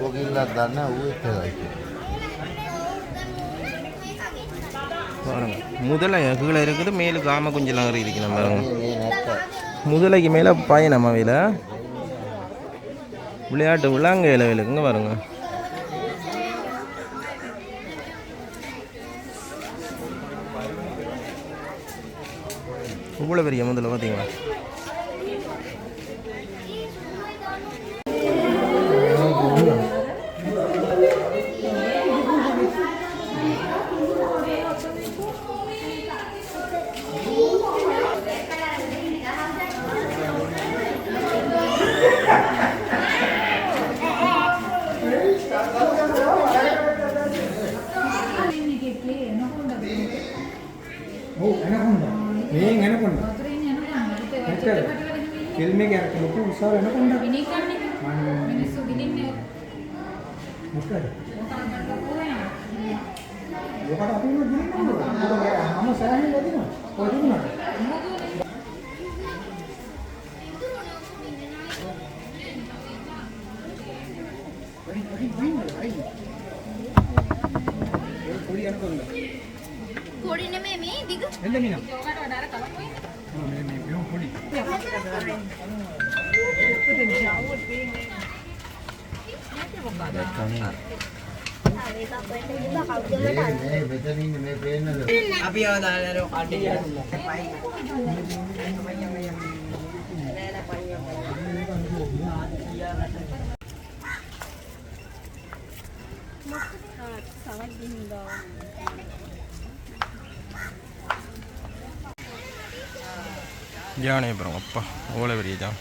கோகில்லார் முதலை கீழே இருக்குது மேலே காம குஞ்சலாம் இருக்குது பாருங்க. முதலைக்கு மேலே பாய நம்ம வேல. விளையாட்டு விழாங்க இளவிலுக்குங்க வேலைக்குங்க பாருங்க. இவ்வளோ பெரிய முதல்ல பார்த்தீங்களா? ඔව් ඇනකොන්ඩා. මේෙන් ඇනකොන්ඩා. එච්චර. ෆිල්ම් එකේ අර ලොකු විශාල ඇනකොන්ඩා. මිනිස්සු විඳින්නේ මොකද? ඔතන ඔකට අපි උන ගිහින් නේද? මම සෑහෙන ලැබුණා. කොහෙද දුන්නාද? පොඩි ඇනකොන්ඩා. పొడిన మేమి దిగు ఎంత మీనా మేము పొడి अभी याद आ रहा है Bak, savaş dinliyor. ஜானகிபுரம் அப்பா அவ்வளோ பெரிய ஜான்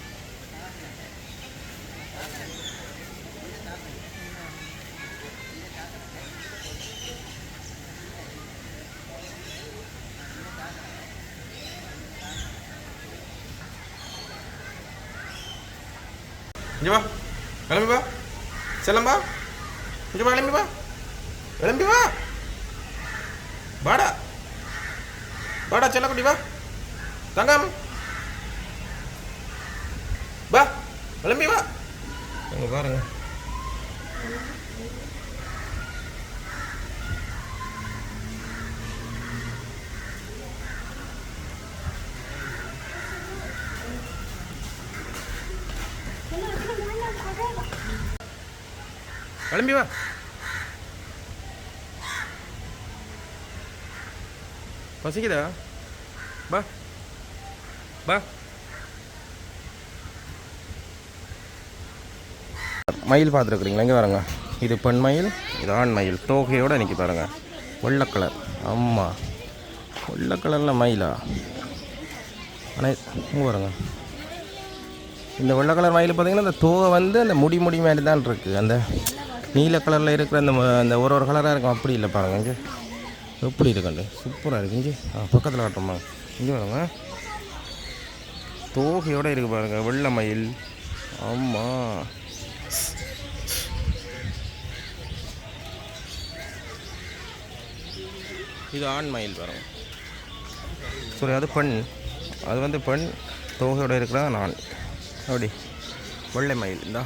இங்கே வா கிளம்பி வா. செல்லம்பா இங்கே வா கிளம்பி வா. கிளம்பி வா. வாடா. வாடா செல்லக்குட்டி வா. தங்கம். அங்கே பாருங்க கிளம்பி வா பசிக்குதா வா வா மயில் பார்த்துருக்குறீங்களா? இங்கே பாருங்க. இது பெண் மயில் இது ஆண் மயில். தோகையோடு நிற்கி பாருங்க. வெள்ளை கலர். ஆமாம் வெள்ளை கலரில் மயிலா? ஆனால் இங்கே பாருங்க. இந்த வெள்ளை கலர் மயில் பார்த்தீங்கன்னா இந்த தோகை வந்து அந்த முடி முடி மாதிரி தான் இருக்குது அந்த நீல கலரில் இருக்கிற அந்த ம- அந்த ஒரு ஒரு கலராக இருக்கும். அப்படி இல்லை பாருங்க இங்கே. எப்படி இருக்குண்டு சூப்பராக இருக்குது இங்கே. ஆ பக்கத்தில் காட்டுறோமா இங்கே பாருங்க. தோகையோடு இருக்குது பாருங்கள் வெள்ளை மயில். ஆமாம் இது ஆண் மயில் வரும். சரி அது பெண். அது வந்து பெண் தோகையோட இருக்கிற நான். அப்படி. வெள்ளை மயில் இந்தா.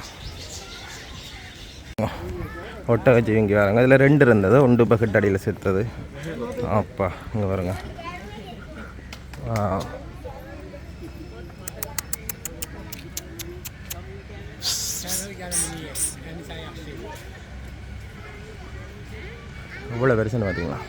ஒட்டகச்சி இங்கே வரங்க இதில் ரெண்டு இருந்தது. ஒன்று இப்போ கிட்டடியில் சேர்த்தது அப்பா இங்கே பாருங்க. ஆ. இவ்வளோ பெருசுன்னு பார்த்தீங்களா